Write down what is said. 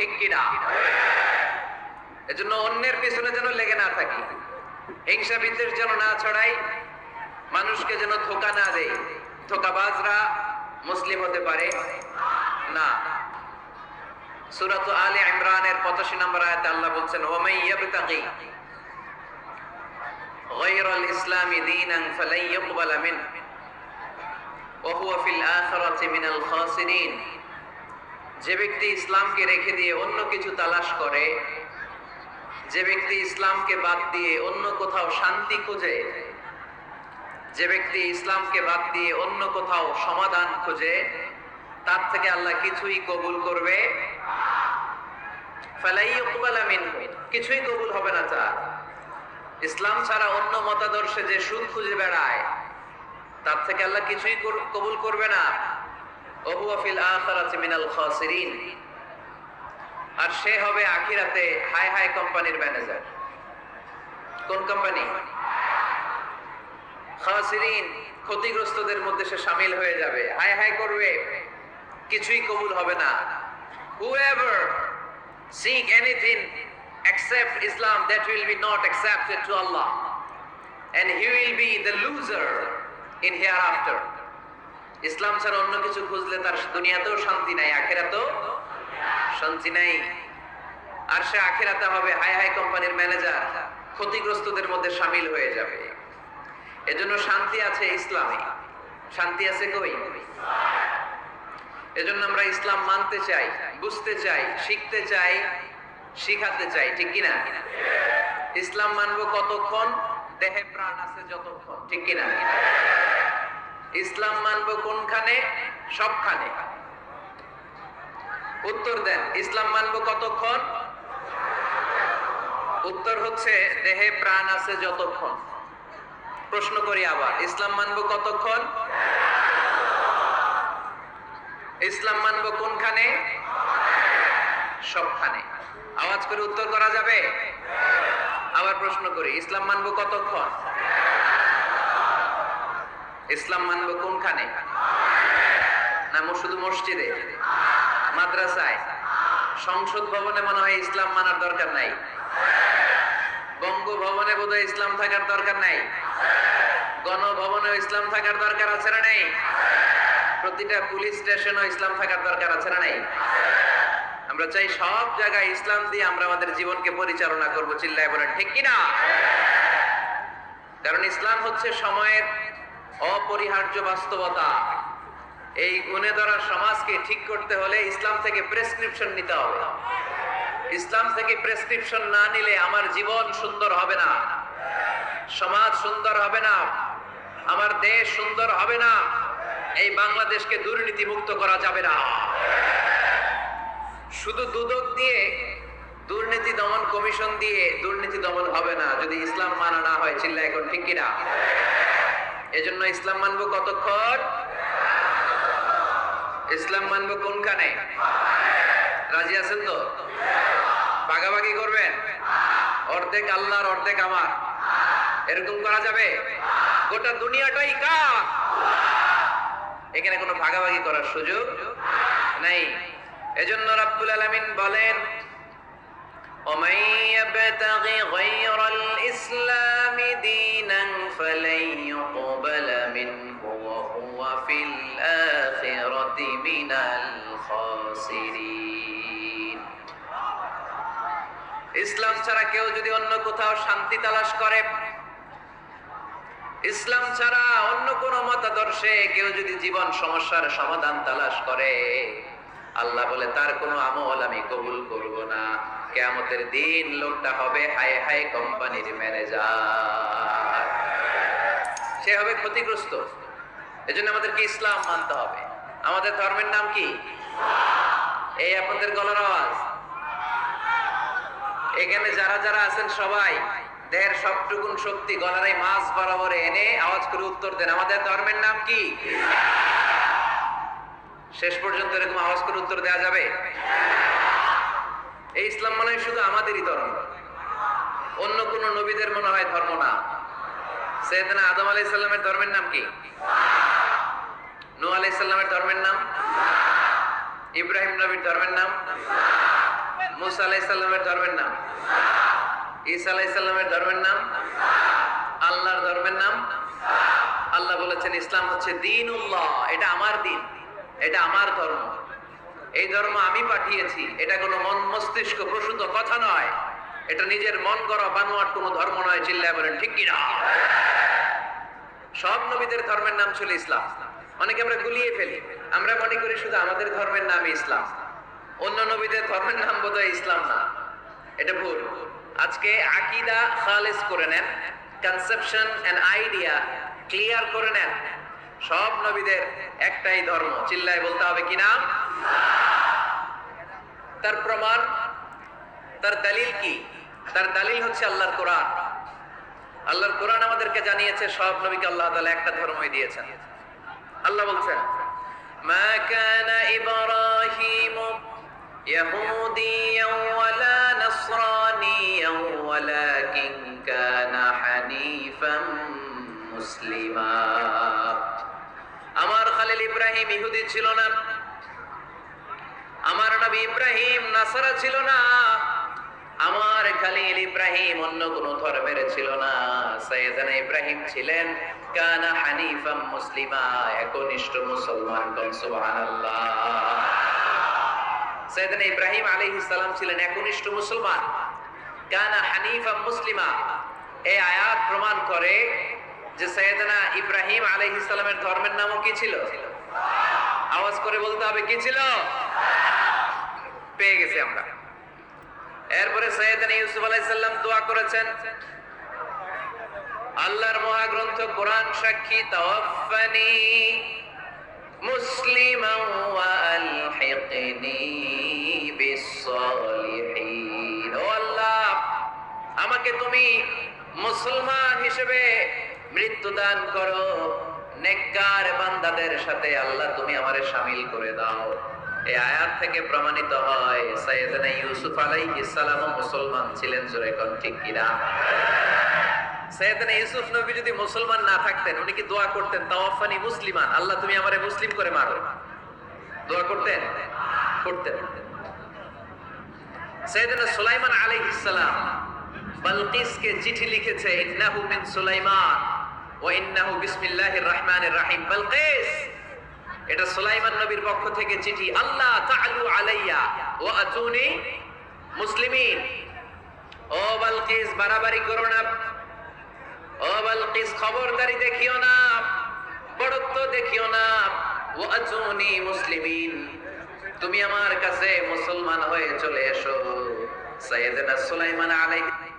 ঠিক কিনা এজন্য অন্যের পিছনে যেন লেগে না থাকি হিংসা বিদ্বেষ যেন না ছড়াই মানুষকে যেন ধোকা না দেয় ধোকাবাজরা মুসলিম হতে পারে না সূরাত আলে ইমরানের 85 নম্বর আয়াতে আল্লাহ বলছেন ওয়ামাই ইয়াবতাগি غير الإسلام دينا فلن يقبل منه وهو في الآخرة من الخاسرين যে ব্যক্তি ইসলামকে রেখে দিয়ে অন্য কিছু তালাশ করে, যে ব্যক্তি ইসলামকে বাদ দিয়ে অন্য কোথাও শান্তি খোঁজে, যে ব্যক্তি ইসলামকে বাদ দিয়ে অন্য কোথাও সমাধান খোঁজে, তার থেকে আল্লাহ কিছুই কবুল করবে কিছুই কবুল হবে না তার। ইসলাম ছাড়া অন্য মতাদর্শে যে সুদ খুঁজে বেড়ায়, তার থেকে আল্লাহ কিছুই কবুল করবে না। আর সে হবে আখিরাতে হাই হাই কোম্পানির ম্যানেজার কোন কোম্পানি ক্ষতিগ্রস্তদের মধ্যে সে শামিল হয়ে যাবে হাই হাই করবে কিছুই কবুল হবে না whoever seek anything except Islam that will be not accepted to Allah and he will be the loser in hereafter ইসলাম ছাড়া অন্য কিছু খুঁজলে তার দুনিয়াতেও শান্তি নাই, আখেরাতেও শান্তি নাই। আর সে আখেরাতে হবে, হাই হাই কোম্পানির ম্যানেজার, ক্ষতিগ্রস্তদের মধ্যে সামিল হয়ে যাবে। এজন্য শান্তি আছে ইসলামে। শান্তি আছে কই? এজন্য আমরা ইসলাম মানতে চাই, বুঝতে চাই, শিখতে চাই, শিখাতে চাই, ঠিক কিনা ইসলাম মানবো কতক্ষণ? দেহে প্রাণ আছে যতক্ষণ, ঠিক কিনা ইসলাম মানবো কোনখানে? সবখানে। উত্তর দেন, ইসলাম মানবো কতক্ষণ? উত্তর হচ্ছে, দেহে প্রাণ আছে যতক্ষণ। প্রশ্ন করি আবার, ইসলাম মানবো কতক্ষণ? ইসলাম মানবো কোনখানে? সবখানে। আওয়াজ করে উত্তর করা যাবে? আবার প্রশ্ন করি, ইসলাম মানবো কতক্ষণ? ইসলাম মানবো কোনখানে? না শুধু মসজিদে? মাদ্রাসায়? সংসদ ভবনে মনে হয় ইসলাম মানার দরকার নাই। বঙ্গভবনে বোধহয় ইসলাম থাকার দরকার নাই। গণভবনেও ইসলাম থাকার দরকার আছে না নেই? প্রতিটা পুলিশ স্টেশনও ইসলাম থাকার দরকার আছে না নাই? আমরা চাই সব জায়গায় ইসলাম দিয়ে আমরা আমাদের জীবনকে পরিচালনা করব, চিল্লায় বলেন, ঠিক কিনা? কারণ ইসলাম হচ্ছে সময়ের অপরিহার্য বাস্তবতা। এই গুণে ধরা সমাজকে ঠিক করতে হলে ইসলাম থেকে প্রেসক্রিপশন নিতে হবে। ইসলাম থেকে প্রেসক্রিপশন না নিলে আমার জীবন সুন্দর হবে না। সমাজ সুন্দর হবে না। আমার দেশ সুন্দর হবে না। এই বাংলাদেশকে দুর্নীতি মুক্ত করা যাবে না। শুধু দুদক দিয়ে দুর্নীতি দমন কমিশন দিয়ে দুর্নীতি দমন হবে না। যদি ইসলাম মানা না হয় চিল্লা এখন, ঠিক কিনা? এজন্য ইসলাম মানবো কতক্ষণ ইসলাম মানবো কোনখানে রাজি আছেন তো ভাগাভাগি করবেন অর্ধেক আল্লাহর অর্ধেক আমার এরকম করা যাবে গোটা দুনিয়াটাই কার এখানে কোনো ভাগাভাগি করার সুযোগ নাই এজন্য রাব্বুল আলামিন বলেন ومن يبتغ غير الإسلام دينا فلن يقبل منه وهو في الآخرة من الخاسرين ইসলাম ছাড়া কেউ যদি অন্য কোথাও শান্তি তালাশ করে ইসলাম ছাড়া অন্য কোন মতাদর্শে কেউ যদি জীবন সমস্যার সমাধান তালাশ করে আল্লাহ বলে তার কোনো আমল আমি কবুল করব না কেয়ামতের দিন লোকটা হবে হাই হাই কোম্পানির ম্যানেজার সে হবে ক্ষতিগ্রস্ত এজন্য আমাদেরকে ইসলাম মানতে হবে। আমাদের ধর্মের নাম কি? এই আপনাদের গলার আওয়াজ এখানে যারা যারা আছেন সবাই, দেহের সবটুকুন শক্তি গলার এই মাছ বরাবর এনে আওয়াজ করে উত্তর দেন। আমাদের ধর্মের নাম কি? শেষ পর্যন্ত এরকম আওয়াজ করে উত্তর দেওয়া যাবে? এই ইসলাম মনে হয় শুধু আমাদেরই ধর্ম। অন্য কোন নবীদের মনে হয় ধর্ম না। সেদিন আদম আলাই সাল্লামের ধর্মের নাম কি? নূ আলাই সাল্লামের ধর্মের নাম? ইব্রাহিম নবীর ধর্মের নাম? মুসা আলাইসাল্লামের ধর্মের নাম? ঈসা আলাইসাল্লামের ধর্মের নাম? আল্লাহর ধর্মের নাম? আল্লাহ বলেছেন, ইসলাম হচ্ছে দিনুল্লাহ, এটা আমার দিন, এটা আমার ধর্ম। এই ধর্ম আমি পাঠিয়েছি, এটা কোনো মন মস্তিষ্ক প্রসূত কথা নয়। এটা নিজের মন করা বানোয়ার কোনো ধর্ম নয়, চিল্লায় বলেন, ঠিক কিনা? সব নবীদের ধর্মের নাম ছিল ইসলাম। অনেকে আমরা গুলিয়ে ফেলি। আমরা মনে করি শুধু আমাদের ধর্মের নাম ইসলাম। অন্য নবীদের ধর্মের নাম বোধহয় ইসলাম না। এটা ভুল। আজকে আকিদা খালেস করে নেন কনসেপশন এন্ড আইডিয়া ক্লিয়ার করে নেন। সব নবীদের একটাই ধর্ম, চিল্লায় বলতে হবে কি নাম? তার প্রমাণ, তার দালিল কি? তার দালিল হচ্ছে আল্লাহর কোরআন। আল্লাহর কোরআন আমাদেরকে জানিয়েছে, সব নবীকে আল্লাহ তাআলা একটা ধর্মই দিয়েছেন। আল্লাহ বলছেন মা ওয়ালা মুসলিমা। আমার খালিল ইব্রাহিম ইহুদি ছিল না। আমার নবী ইব্রাহিম নাসারা ছিল না। আমার খালিল ইব্রাহিম অন্য কোন ধর্মের ছিল না। সৈয়দানা ইব্রাহিম ছিলেন কানা হানিফাম মুসলিমা, একনিষ্ঠ মুসলমান কোন সুবহানাল্লাহ। ইব্রাহিম আলাইহিস ছিলেন একনিষ্ঠ মুসলমান। কানা হানিফাম মুসলিমা, এই আয়াত প্রমাণ করে যে সৈয়দনা ইব্রাহিম আলাইহিস সালামের ধর্মের নামও কি ছিল? আওয়াজ করে বলতে হবে, কি ছিল? পেয়ে গেছি আমরা। এরপরে সৈয়দনা ইউসুফ আলাইহিস সালাম দোয়া করেছেন আল্লাহর মহাগ্রন্থ, কোরআন সাক্ষী তাওয়াফানি মুসলিমা আল্লাহ, আমাকে তুমি মুসলমান হিসেবে মৃত্যু দান করো। নেককার বান্দাদের সাথে আল্লাহ তুমি আমারে শামিল করে দাও। এই আয়াত থেকে প্রমাণিত হয়, সাইয়েদনা ইউসুফ আলাইহিস সালাম মুসলমান ছিলেন জোরে কোন ঠিক কিনা? সৈয়দনা ইউসুফ নবী যদি মুসলমান না থাকতেন, উনি কি দোয়া করতেন? তাওয়াফানি মুসলিমান। আল্লাহ, তুমি আমারে মুসলিম করে মারো। দোয়া করতেন? করতেন। সৈয়দনা সুলাইমান বালকিসকে চিঠি লিখেছে, ইন্নাহু মিন সুলাইমান ওয়া ইন্নাহু বিসমিল্লাহির রহমানির রহিম। বালকিস, এটা সুলাইমান নবীর পক্ষ থেকে চিঠি। আল্লাহ তাআলু আলাইয়া ওয়া আতুনি মুসলিমিন। ও বালকিস, বাড়াবাড়ি করো না। ও খবরদারি দেখিও না, বড়ত্ব দেখিও না। ও আজুনি মুসলিমিন, তুমি আমার কাছে মুসলমান হয়ে চলে এসো। সাইয়েদনা সুলাইমান আলাইহিস